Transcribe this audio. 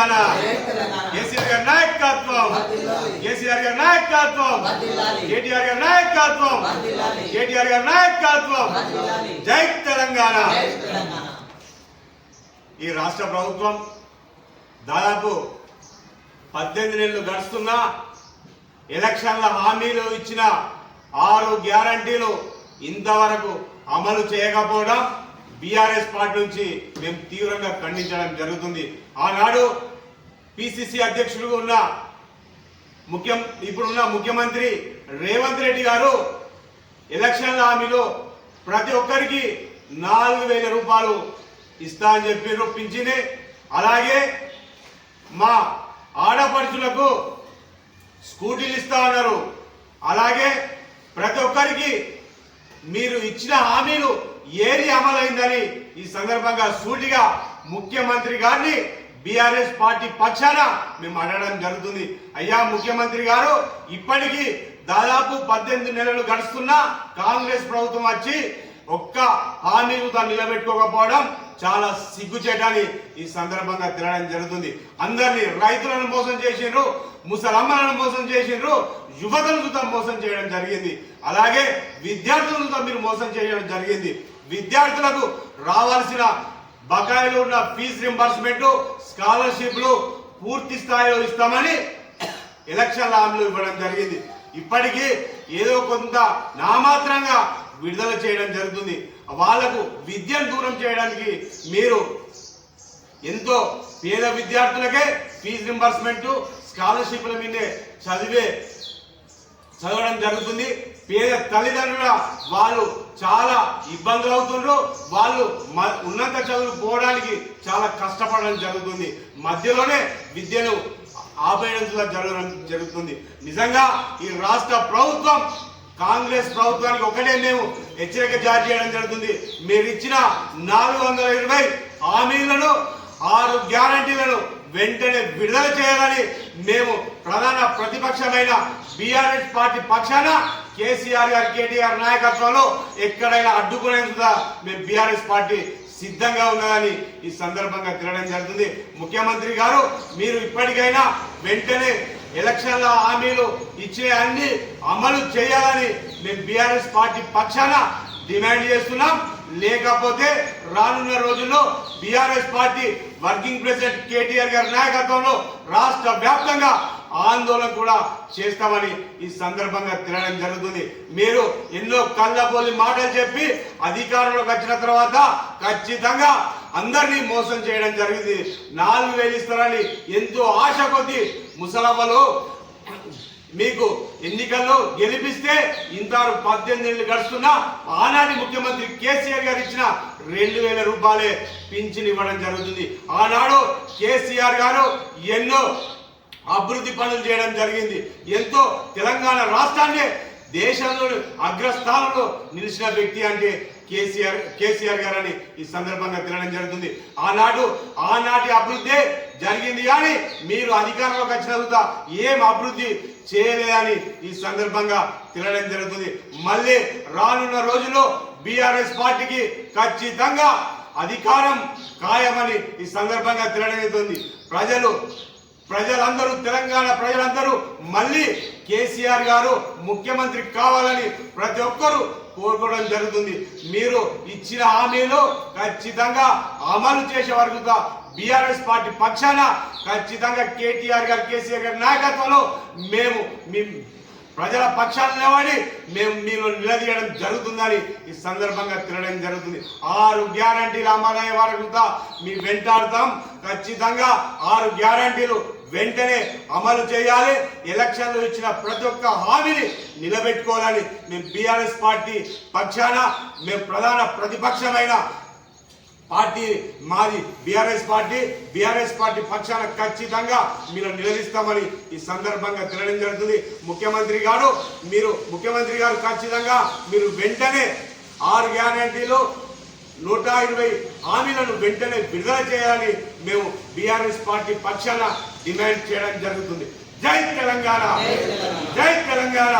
తెలంగాణ. కేసీఆర్ గారి నాయకత్వం. కేసీఆర్ గారి నాయకత్వం. కేటీఆర్ గారి నాయకత్వం. కేటీఆర్ గారి నాయకత్వం జై తెలంగాణ ఈ రాష్ట్ర ప్రభుత్వం దాదాపు పద్దెనిమిది నెలలు గడుస్తున్నా ఎలక్షన్ల హామీలు ఇచ్చిన ఆరు గ్యారంటీలు ఇంతవరకు అమలు చేయకపోవడం బీఆర్ఎస్ పార్టీ నుంచి మేము తీవ్రంగా ఖండించడం జరుగుతుంది. ఆనాడు పిసిసి అధ్యక్షుడు ఉన్న ముఖ్యం ఇప్పుడున్న ముఖ్యమంత్రి రేవంత్ రెడ్డి గారు ఎలక్షన్ల హామీలో ప్రతి ఒక్కరికి నాలుగు వేల రూపాయలు ఇస్తా అని చెప్పి రొప్పించింది అలాగే మా ఆడపడుచులకు స్కూటీలు ఇస్తా అన్నారు. అలాగే ప్రతి ఒక్కరికి మీరు ఇచ్చిన హామీలు ఏది అమలైందని ఈ సందర్భంగా సూటిగా ముఖ్యమంత్రి గారిని బీఆర్ఎస్ పార్టీ పక్షాన మేము అడగడం జరుగుతుంది. అయ్యా ముఖ్యమంత్రి గారు ఇప్పటికీ దాదాపు పద్దెనిమిది నెలలు గడుస్తున్నా కాంగ్రెస్ ప్రభుత్వం వచ్చి ఒక్క హామీలు తాను నిలబెట్టుకోకపోవడం చాలా సిగ్గుచేటని ఈ సందర్భంగా తినడం జరుగుతుంది. అందరినీ రైతులను మోసం చేసిండ్రు ముసలమ్మలను మోసం చేసిండ్రు యువతను మోసం చేయడం జరిగింది. అలాగే విద్యార్థులను మీరు మోసం చేయడం జరిగింది. విద్యార్థులకు రావాల్సిన బకాయిలు ఉన్న ఫీజు రింబర్స్మెంట్ స్కాలర్షిప్లు పూర్తి స్థాయిలో ఇస్తామని ఎలక్షన్ హామీలు ఇవ్వడం జరిగింది. ఇప్పటికీ ఏదో కొంత నామాత్రంగా విడుదల చేయడం జరుగుతుంది. వాళ్ళకు విద్యను దూరం చేయడానికి మీరు ఎంతో పేద విద్యార్థులకే ఫీజు రింబర్స్మెంట్ స్కాలర్షిప్ల మీదే చదివే చదవడం జరుగుతుంది. పేద తల్లిదండ్రుల వాళ్ళు చాలా ఇబ్బందులు అవుతుండ్రు. వాళ్ళు మ- ఉన్నత చదువులు పోవడానికి చాలా కష్టపడడం జరుగుతుంది. మధ్యలోనే విద్యను ఆపేయడం జరగడం జరుగుతుంది. నిజంగా ఈ రాష్ట్ర ప్రభుత్వం కాంగ్రెస్ ప్రభుత్వానికి ఒకటే మేము హెచ్చరిక జారీ చేయడం జరుగుతుంది. మీరు ఇచ్చిన నాలుగు వందల ఇరవై హామీలను ఆరు గ్యారంటీలను వెంటనే విడుదల చేయాలని మేము ప్రధాన ప్రతిపక్షమైన బీఆర్ఎస్ పార్టీ పక్షాన కేసీఆర్ గారు కేటీఆర్ నాయకత్వంలో ఎక్కడైనా అడ్డుకునేందుకు మేము బీఆర్ఎస్ పార్టీ సిద్ధంగా ఉన్నదని ఈ సందర్భంగా తినడం జరుగుతుంది. ముఖ్యమంత్రి గారు మీరు ఇప్పటికైనా వెంటనే ఎలక్షన్ల హామీలు ఇచ్చే అన్ని అమలు చేయాలని మేము బీఆర్ఎస్ పార్టీ పక్షాన డిమాండ్ చేస్తున్నాం. లేకపోతే రానున్న రోజుల్లో BRS party working president KTR గారి నాయకత్వంలో రాష్ట్ర వ్యాప్తంగా ఆందోళన కూడా చేస్తామని ఈ సందర్భంగా తినడం జరుగుతుంది. మీరు ఎన్నో కళ్ళబోలి మాటలు చెప్పి అధికారంలోకి వచ్చిన తర్వాత ఖచ్చితంగా అందరినీ మోసం చేయడం జరిగింది. నాలుగు వేలు ఇస్తారని ఎంతో ఆశ కొద్ది ముసలవ్వలు మీకు ఎన్నికల్లో గెలిపిస్తే ఇంతవరకు పద్దెనిమిది ఏళ్ళు గడుస్తున్నా ఆనాటి ముఖ్యమంత్రి కేసీఆర్ గారు ఇచ్చిన రెండు వేల రూపాయలే పింఛన్ ఇవ్వడం జరుగుతుంది. ఆనాడు కేసీఆర్ గారు ఎన్నో అభివృద్ధి పనులు చేయడం జరిగింది. ఎంతో తెలంగాణ రాష్ట్రాన్ని దేశంలో అగ్రస్థానంలో నిలిచిన వ్యక్తి అంటే కేసీఆర్ కేసీఆర్ గారని ఈ సందర్భంగా తినడం జరుగుతుంది. ఆనాడు ఆనాటి అభివృద్ధి జరిగింది కానీ మీరు అధికారంలోకి వచ్చిన తర్వాత ఏం అభివృద్ధి చేయలేదని ఈ సందర్భంగా తినడం జరుగుతుంది. మళ్ళీ రానున్న రోజుల్లో బీఆర్ఎస్ పార్టీకి ఖచ్చితంగా అధికారం ఖాయమని ఈ సందర్భంగా తినడం జరుగుతుంది. ప్రజలు ప్రజలందరూ తెలంగాణ ప్రజలందరూ మళ్ళీ కేసీఆర్ గారు ముఖ్యమంత్రి కావాలని ప్రతి ఒక్కరూ కోరుకోవడం జరుగుతుంది. మీరు ఇచ్చిన హామీలు ఖచ్చితంగా అమలు చేసే వరకు బీఆర్ఎస్ పార్టీ పక్షాన ఖచ్చితంగా కేటీఆర్ గారు కేసీఆర్ గారి నాయకత్వంలో మేము మీ ప్రజల పక్షాలు నిలబడి మేము మీరు నిలదీయడం జరుగుతుందని ఈ సందర్భంగా తినడం జరుగుతుంది. ఆరు గ్యారంటీలు అమలయ్యే వరకు మీ వెంటాడుతాం. ఖచ్చితంగా ఆరు గ్యారంటీలు వెంటనే అమలు చేయాలి. ఎలక్షన్లు ఇచ్చిన ప్రతి ఒక్క హామీని నిలబెట్టుకోవాలని మేము బీఆర్ఎస్ పార్టీ పక్షాన మేము ప్రధాన ప్రతిపక్షమైన పార్టీ మాది బీఆర్ఎస్ పార్టీ. బీఆర్ఎస్ పార్టీ పక్షాన ఖచ్చితంగా మీరు నిలదీస్తామని ఈ సందర్భంగా తెలియడం జరుగుతుంది. ముఖ్యమంత్రి గారు మీరు ముఖ్యమంత్రి గారు ఖచ్చితంగా మీరు వెంటనే ఆరు గ్యారంటీలు నూట ఇరవై హామీలను వెంటనే విడుదల చేయాలని మేము బీఆర్ఎస్ పార్టీ పక్షాన డిమాండ్ చేయడం జరుగుతుంది. జై తెలంగాణ! జై తెలంగాణ.